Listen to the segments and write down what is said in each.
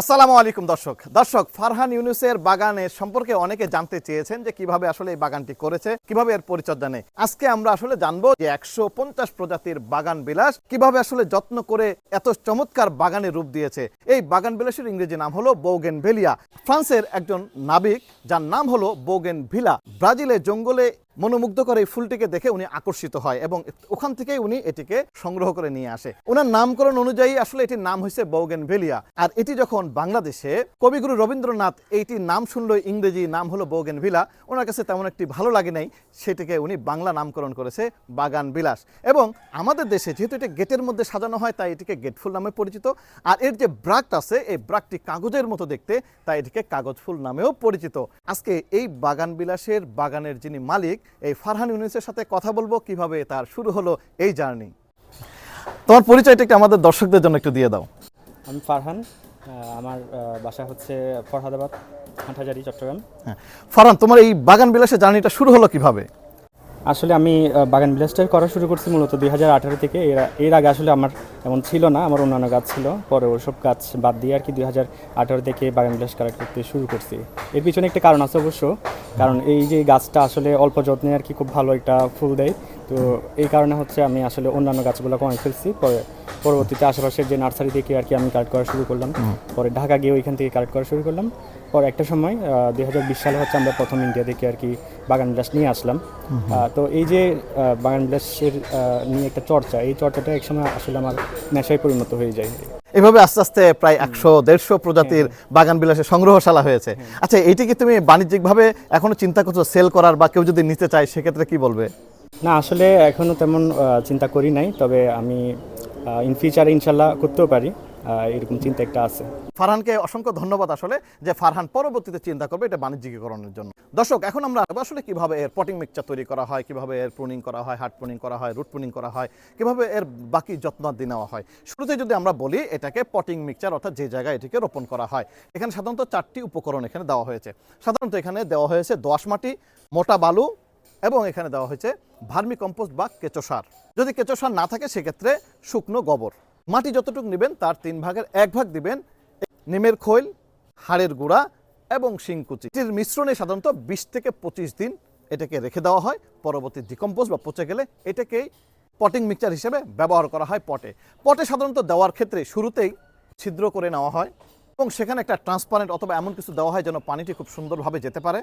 আসসালামু আলাইকুম, দর্শক। দর্শক, ফারহান ইউনুসের বাগানের সম্পর্কে অনেকে জানতে চেয়েছেন যে কীভাবে আসলে এই বাগানটি করেছে, কীভাবে এর পরিচর্যা নেই। আজকে আমরা আসলে জানব যে একশো পঞ্চাশ প্রজাতির বাগান বিলাস কীভাবে আসলে যত্ন করে এত চমৎকার বাগানের রূপ দিয়েছে। এই বাগান বিলাসের ইংরেজি নাম হলো বোগেন ভেলিয়া ফ্রান্সের একজন নাবিক, যার নাম হলো বোগেন ভিলা ব্রাজিলের জঙ্গলে মনোমুগ্ধকর এই ফুলটিকে দেখে উনি আকর্ষিত হয় এবং ওখান থেকেই উনি এটিকে সংগ্রহ করে নিয়ে আসে। ওনার নামকরণ অনুযায়ী আসলে এটির নাম হয়েছে বৌগেন ভেলিয়া আর এটি যখন বাংলাদেশে কবিগুরু রবীন্দ্রনাথ এইটির নাম শুনলো ইংরেজি নাম হলো বৌগেন ভিলা ওনার কাছে তেমন একটি ভালো লাগে নাই, সেটিকে উনি বাংলা নামকরণ করেছে বাগান বিলাস এবং আমাদের দেশে যেহেতু এটি গেটের মধ্যে সাজানো হয়, তাই এটিকে গেট ফুল নামে পরিচিত। আর এর যে ব্রাকট আছে, এই ব্রাকটি কাগজের মতো দেখতে, তাই এটিকে কাগজ ফুল নামেও পরিচিত। আজকে এই বাগান বিলাসের বাগানের যিনি মালিক এই ফারহান ইউনিসের সাথে কথা বলব কীভাবে তার শুরু হলো এই জার্নি। তোমার পরিচয়টা একটু আমাদের দর্শকদের জন্য একটু দিয়ে দাও। আমি ফারহান আমার বাসা হচ্ছে ফরহাদাবাদ হাটহাজারি চট্টগ্রাম। হ্যাঁ। ফারহান তোমার এই বাগান বিলাসের জার্নিটা শুরু হলো কীভাবে? আসলে আমি বাগান বিলাসটাই করা শুরু করছি মূলত দুই হাজার আঠারো থেকে। এর এর আগে আসলে আমার এমন ছিল না, আমার অন্যান্য গাছ ছিল। পরে ওসব গাছ বাদ দিয়ে আর কি দুই হাজার আঠারো থেকে বাগান বিলাস করা করতে শুরু করছি। এর পিছনে একটা কারণ আছে অবশ্য, কারণ এই যে গাছটা আসলে অল্প যত্নে আর কি খুব ভালো একটা ফুল দেয়। তো এই কারণে হচ্ছে আমি আসলে অন্যান্য গাছগুলো কমে ফেলছি। পরে পরবর্তীতে আশেপাশের যে নার্সারি থেকে আর কি আমি কালেক্ট করা শুরু করলাম। পরে ঢাকা গিয়ে ওইখান থেকে কালেক্ট করা শুরু করলাম। পরে একটা সময় দুই হাজার বিশ সালে হচ্ছে আমরা প্রথম ইন্ডিয়া থেকে আর কি বাগান বিলাস নিয়ে আসলাম। তো এই যে বাগান বিলাসের নিয়ে একটা চর্চা এই চর্চাটা একসময় আসলে আমার নেশায় পরিণত হয়ে যায়। এভাবে আস্তে আস্তে প্রায় একশো দেড়শো প্রজাতির বাগান বিলাসের সংগ্রহশালা হয়েছে। আচ্ছা এইটি কি তুমি বাণিজ্যিকভাবে এখনও চিন্তা করছ সেল করার বা কেউ যদি নিতে চায় সেক্ষেত্রে কি বলবে? না, আসলে এখনও তেমন চিন্তা করি নাই, তবে আমি ইন ফিউচার ইনশাল্লাহ করতেও পারি এরকম চিন্তা একটা আছে। ফারহানকে অসংখ্য ধন্যবাদ আসলে যে ফারহান পরবর্তীতে চিন্তা করবে এটা বাণিজ্যিকীকরণের জন্য। দর্শক, এখন আমরা আসলে কীভাবে এর পটিং মিক্সচার তৈরি করা হয়, কীভাবে এর প্রুনিং করা হয় হার্ট প্রুনিং করা হয় রুট প্রুনিং করা হয়, কীভাবে এর বাকি যত্ন যত্নাদি নেওয়া হয় শুরুতে যদি আমরা বলি এটাকে পটিং মিক্সচার অর্থাৎ যে জায়গায় এটিকে রোপণ করা হয়, এখানে সাধারণত চারটি উপকরণ এখানে দেওয়া হয়েছে। সাধারণত এখানে দেওয়া হয়েছে দোআঁশ মাটি, মোটা বালু এবং এখানে দেওয়া হয়েছে ভার্মি কম্পোস্ট বা কেঁচো সার। যদি কেঁচো সার না থাকে, সেক্ষেত্রে শুকনো গোবর। মাটি যতটুকু নেবেন, তার তিন ভাগের এক ভাগ দিবেন নিমের খৈল, হাড়ের গুঁড়া এবং শিংকুচি। এটির মিশ্রণে সাধারণত বিশ থেকে পঁচিশ দিন এটাকে রেখে দেওয়া হয়। পরবর্তী ডিকম্পোজ বা পচে গেলে এটাকেই পটিং মিক্সচার হিসেবে ব্যবহার করা হয় পটে। পটে সাধারণত দেওয়ার ক্ষেত্রে শুরুতেই ছিদ্র করে নেওয়া হয় এবং সেখানে একটা ট্রান্সপারেন্ট অথবা এমন কিছু দেওয়া হয় যেন পানিটি খুব সুন্দরভাবে যেতে পারে।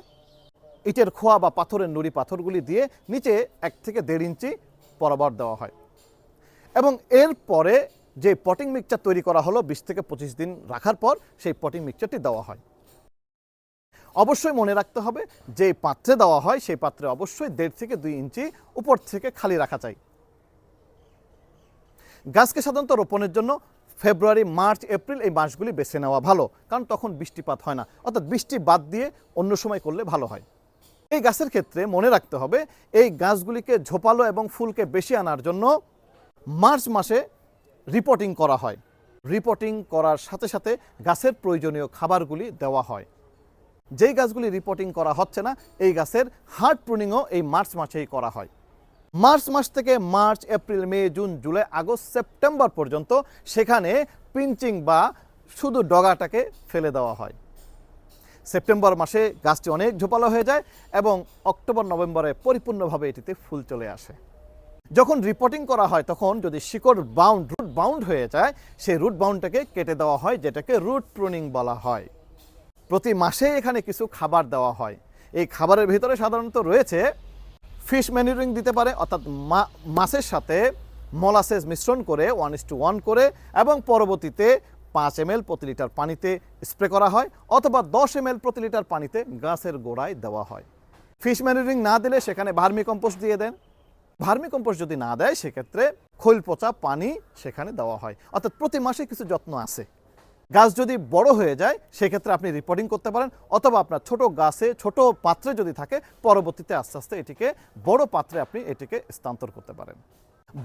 ইটের খোয়া বা পাথরের নুড়ি পাথরগুলি দিয়ে নিচে এক থেকে দেড় ইঞ্চি বরাবর দেওয়া হয়। এবং এর পরে যে পটিং মিক্সচার তৈরি করা হলো বিশ থেকে পঁচিশ দিন রাখার পর সেই পটিং মিক্সচারটি দেওয়া হয়। অবশ্যই মনে রাখতে হবে যে পাত্রে দেওয়া হয় সেই পাত্রে অবশ্যই দেড় থেকে দুই ইঞ্চি উপর থেকে খালি রাখা চাই। গাছকে সাধারণত রোপণের জন্য ফেব্রুয়ারি, মার্চ, এপ্রিল এই মাসগুলি বেছে নেওয়া ভালো, কারণ তখন বৃষ্টিপাত হয় না। অর্থাৎ বৃষ্টি বাদ দিয়ে অন্য সময় করলে ভালো হয়। এই গাছের ক্ষেত্রে মনে রাখতে হবে, এই গাছগুলিকে ঝোপালো এবং ফুলকে বেশি আনার জন্য মার্চ মাসে রিপোর্টিং করা হয়। রিপোর্টিং করার সাথে সাথে গাছের প্রয়োজনীয় খাবারগুলি দেওয়া হয়। যেই গাছগুলি রিপোর্টিং করা হচ্ছে না, এই গাছের হার্ট প্রুনিংও এই মার্চ মাসেই করা হয়। মার্চ মাস থেকে March, April, May, June, July, August, September পর্যন্ত সেখানে পিঞ্চিং বা শুধু ডগাটাকে ফেলে দেওয়া হয়। সেপ্টেম্বর মাসে গাছটি অনেক ঝোপালো হয়ে যায় এবং অক্টোবর, নভেম্বরে পরিপূর্ণভাবে এটিতে ফুল চলে আসে। যখন রিপোর্টিং করা হয়, তখন যদি শিকড় বাউন্ড রুট বাউন্ড হয়ে যায়, সেই রুট বাউন্ডটাকে কেটে দেওয়া হয়, যেটাকে রুট প্রুনিং বলা হয়। প্রতি মাসে এখানে কিছু খাবার দেওয়া হয়। এই খাবারের ভিতরে সাধারণত রয়েছে ফিশ ম্যানুরিং দিতে পারে, অর্থাৎ মাছের সাথে মলাসেস মিশ্রণ করে ওয়ান ইস টু ওয়ান করে, এবং পরবর্তীতে পাঁচ এম প্রতি লিটার পানিতে স্প্রে করা হয় অথবা দশ এম প্রতি লিটার পানিতে গাছের গোড়ায় দেওয়া হয়। ফিশ ম্যানুরিং না দিলে সেখানে ভার্মি কম্পোস্ট দিয়ে দেন। ভার্মি কম্পোস্ট যদি না দেয়, সেক্ষেত্রে খৈল পচা পানি সেখানে দেওয়া হয়। অর্থাৎ প্রতি মাসে কিছু যত্ন আছে। গাছ যদি বড় হয়ে যায়, সেক্ষেত্রে আপনি রিপোর্টিং করতে পারেন অথবা আপনার ছোট গাছে ছোট পাত্রে যদি থাকে, পরবর্তীতে আস্তে আস্তে এটিকে বড় পাত্রে আপনি এটিকে স্থানান্তর করতে পারেন।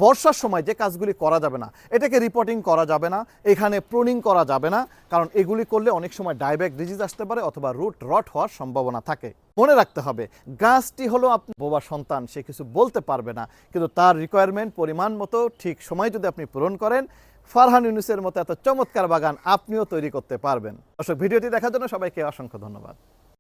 বর্ষার সময় যে কাজগুলি করা যাবে না, এটাকে রিপোর্টিং করা যাবে না, এখানে প্রুনিং করা যাবে না, কারণ এগুলি করলে অনেক সময় ডাইব্যাক ডিজিজ আসতে পারে অথবা রুট রট হওয়ার সম্ভাবনা থাকে। মনে রাখতে হবে, গাছটি হলো আপনি বোবা সন্তান, সে কিছু বলতে পারবে না, কিন্তু তার রিকোয়ারমেন্ট পরিমাণ মতো, ঠিক সময় যদি আপনি পূরণ করেন, ফারহান ইউনুসের মতো এত চমৎকার বাগান আপনিও তৈরি করতে পারবেন। দর্শক, ভিডিওটি দেখার জন্য সবাইকে অসংখ্য ধন্যবাদ।